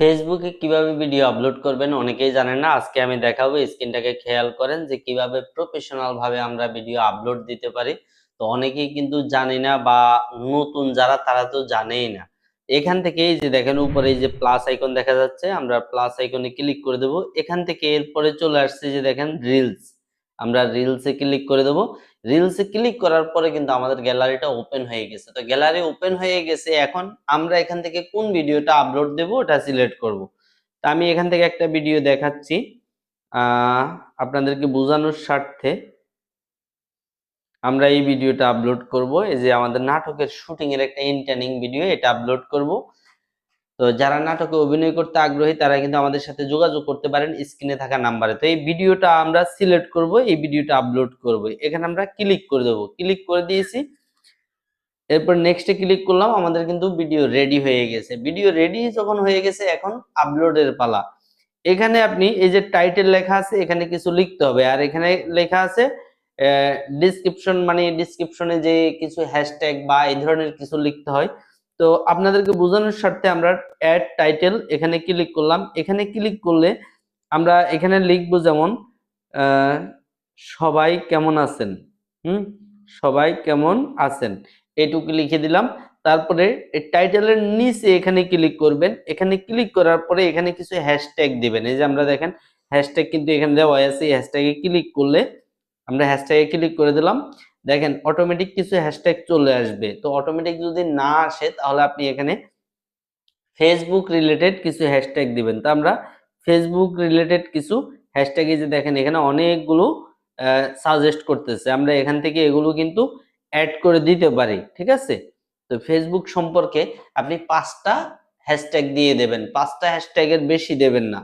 ফেসবুকে কীভাবে video upload করবেন অনেকেই জানেন না। আজকে আমি দেখাবো স্ক্রিনটাকে খেয়াল করেন যে কীভাবে প্রফেশনাল ভাবে আমরা ভিডিও আপলোড দিতে পারি। তো অনেকেই কিন্তু জানি না বা নতুন যারা, তারা তো জানেই না। এখান থেকে এই যে দেখেন, উপরে যে প্লাস আইকন দেখা যাচ্ছে, আমরা প্লাস আইকনে ক্লিক করে দেব। এখান থেকে এরপরে চলে আসছে যে দেখেন রিলস আমরা রিলসে ক্লিক করে দেবো। রিলসে ক্লিক করার পরে কিন্তু আমাদের গ্যালারিটা ওপেন হয়ে গেছে। তো গ্যালারি ওপেন হয়ে গেছে, এখন আমরা এখান থেকে কোন ভিডিওটা আপলোড দেব ওটা সিলেক্ট করব। তো আমি এখান থেকে একটা ভিডিও দেখাচ্ছি। আপনাদেরকে বোঝানোর স্বার্থে আমরা এই ভিডিওটা আপলোড করব। এই যে আমাদের নাটকের শুটিং এর একটা ইন্টারনিং ভিডিও এটা আপলোড করব। তো যারা নাটকে অভিনয় করতে আগ্রহী, তারা কিন্তু আমাদের সাথে যোগাযোগ করতে পারেন স্ক্রিনে থাকা নাম্বারে। তো এই ভিডিওটা আমরা সিলেক্ট করব, এই ভিডিওটা আপলোড করব। এখানে আমরা ক্লিক করে দেবো। ক্লিক করে দিয়েছি। এরপর নেক্সটে ক্লিক করলাম, আমাদের কিন্তু ভিডিও রেডি হয়ে গেছে। ভিডিও রেডি যখন হয়ে গেছে, এখন আপলোডের পালা। এখানে আপনি এই যে টাইটেল লেখা আছে, এখানে কিছু লিখতে হবে। আর এখানে লেখা আছে ডিসক্রিপশন মানে ডিসক্রিপশনে যে কিছু হ্যাশট্যাগ বা এই ধরনের কিছু লিখতে হয়। তো আপনাদেরকে বোঝানোর স্বার্থে আমরা অ্যাড টাইটেল এখানে ক্লিক করলাম। এখানে ক্লিক করলে আমরা এখানে লিখব যেমন সবাই কেমন আছেন? হুম? সবাই কেমন আছেন? এটুকু লিখে দিলাম। তারপরে টাইটেলের নিচে এখানে ক্লিক করবেন। এখানে ক্লিক করার পরে এখানে কিছু হ্যাশট্যাগ দিবেন। এই যে আমরা দেখেন হ্যাশট্যাগ কিন্তু এখানে দেওয়া আছে। হ্যাশট্যাগে ক্লিক করলে আমরা হ্যাশট্যাগে ক্লিক করে দিলাম। দেখেন অটোমেটিক কিছু হ্যাশট্যাগ চলে আসবে। তো অটোমেটিক যদি না আসে, তাহলে আপনি এখানে ফেসবুক রিলেটেড কিছু হ্যাশট্যাগ দিবেন। তো আমরা ফেসবুক রিলেটেড কিছু হ্যাশট্যাগ যে দেখেন, এখানে অনেকগুলো সাজেস্ট করতেছে। আমরা এখান থেকে এগুলো কিন্তু অ্যাড করে দিতে পারি, ঠিক আছে? তো ফেসবুক সম্পর্কে আপনি পাঁচটা হ্যাশট্যাগ দিয়ে দেবেন। পাঁচটা হ্যাশট্যাগের বেশি দেবেন না।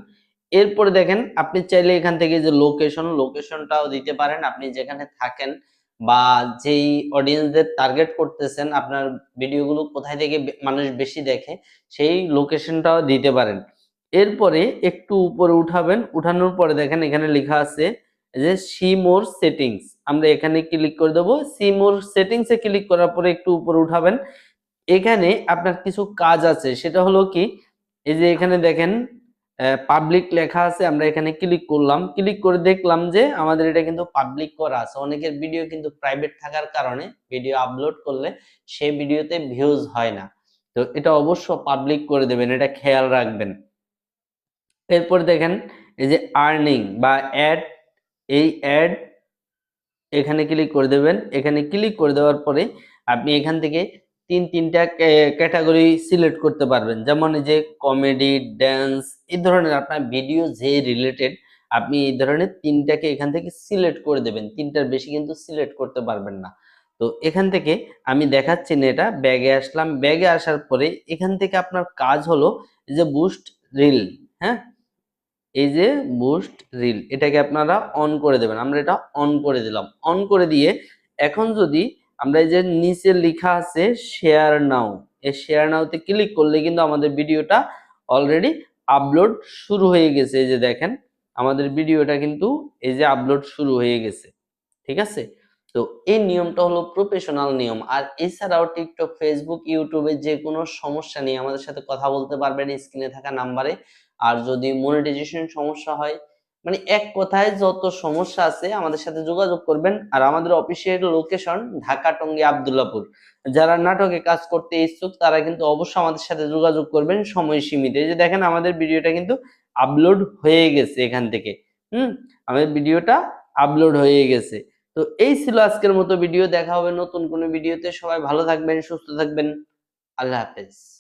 এরপরে দেখেন, আপনি চাইলে এখান থেকে যে লোকেশন লোকেশনটাও দিতে পারেন। আপনি যেখানে থাকেন বা যেই অডিয়েন্সদের টার্গেট করতেছেন, আপনার ভিডিওগুলো কোথায় থেকে মানুষ বেশি দেখে, সেই লোকেশনটাও দিতে পারেন। এরপরে একটু উপরে উঠাবেন, উঠানোর পরে দেখেন এখানে লেখা আছে যে সি মোর সেটিংস আমরা এখানে ক্লিক করে দেবো। সি মোর সেটিংসে ক্লিক করার পরে একটু উপরে উঠাবেন। এখানে আপনার কিছু কাজ আছে, সেটা হলো কি, এই যে এখানে দেখেন পাবলিক লেখা আছে, আমরা এখানে ক্লিক করলাম। ক্লিক করে দেখলাম যে আমাদের এটা কিন্তু পাবলিক করা আছে। অনেকের ভিডিও কিন্তু প্রাইভেট থাকার কারণে ভিডিও আপলোড করলে সেই ভিডিওতে ভিউজ হয় না। তো এটা অবশ্য পাবলিক করে দেবেন, এটা খেয়াল রাখবেন। এরপর দেখেন, এই যে আর্নিং বা অ্যাড এই অ্যাড এখানে ক্লিক করে দেবেন। এখানে ক্লিক করে দেওয়ার পরে আপনি এখান থেকে তিন, তিনটা ক্যাটাগরি সিলেক্ট করতে পারবেন। যেমন যে কমেডি ড্যান্স এই ধরনের আপনার ভিডিও যে রিলেটেড আপনি এই ধরনের তিনটাকে এখান থেকে সিলেক্ট করে দেবেন। তিনটার বেশি কিন্তু সিলেক্ট করতে পারবেন না। তো এখান থেকে আমি দেখাচ্ছি না এটা, ব্যাগে আসলাম। ব্যাগে আসার পরে এখান থেকে আপনার কাজ হলো যে বুস্ট রিল হ্যাঁ? এই যে বুস্ট রিল এটাকে আপনারা অন করে দেবেন। আমরা এটা অন করে দিলাম। অন করে দিয়ে এখন যদি আমরা এই যে নিচে লেখা আছে শেয়ার নাও এই শেয়ার নাওতে ক্লিক করলে কিন্তু আমাদের ভিডিওটা অলরেডি আপলোড শুরু হয়ে গেছে। এই যে দেখেন, আমাদের ভিডিওটা কিন্তু এই যে আপলোড শুরু হয়ে গেছে, ঠিক আছে? তো এই নিয়মটা হলো প্রফেশনাল নিয়ম। আর এছাড়াও টিকটক ফেসবুক ইউটিউবে যে কোনো সমস্যা নিয়ে আমাদের সাথে কথা বলতে পারবেন স্ক্রিনে থাকা নাম্বারে আর যদি মনিটাইজেশন সমস্যা হয় মানে এক কথায় যত সমস্যা আছে আমাদের সাথে যোগাযোগ করবেন। আর আমাদের অফিসের লোকেশন ঢাকা টঙ্গী আবদুল্লাপুর। যারা নাটকে কাজ করতে ইচ্ছুক, তারা কিন্তু অবশ্যই আমাদের সাথে যোগাযোগ করবেন সময় সীমিত। এই যে দেখেন, আমাদের ভিডিওটা কিন্তু আপলোড হয়ে গেছে এখান থেকে। হুম? আমাদের ভিডিওটা আপলোড হয়ে গেছে। তো এই ছিল আজকের মতো ভিডিও। দেখা হবে নতুন কোনো ভিডিওতে। সবাই ভালো থাকবেন, সুস্থ থাকবেন। আল্লাহ হাফেজ।